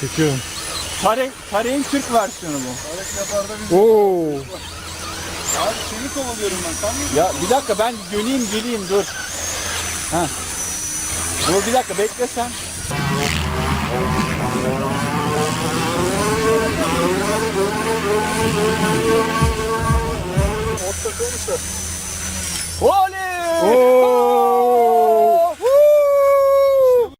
Çekiyorum. Tarek, Tarek'in Türk versiyonu bu. Oo. Abi seni kovalıyorum ben. Sen Ya bir dakika ben döneyim geleyim dur. Ha. Dur bir dakika bekle sen. Oley! Oo.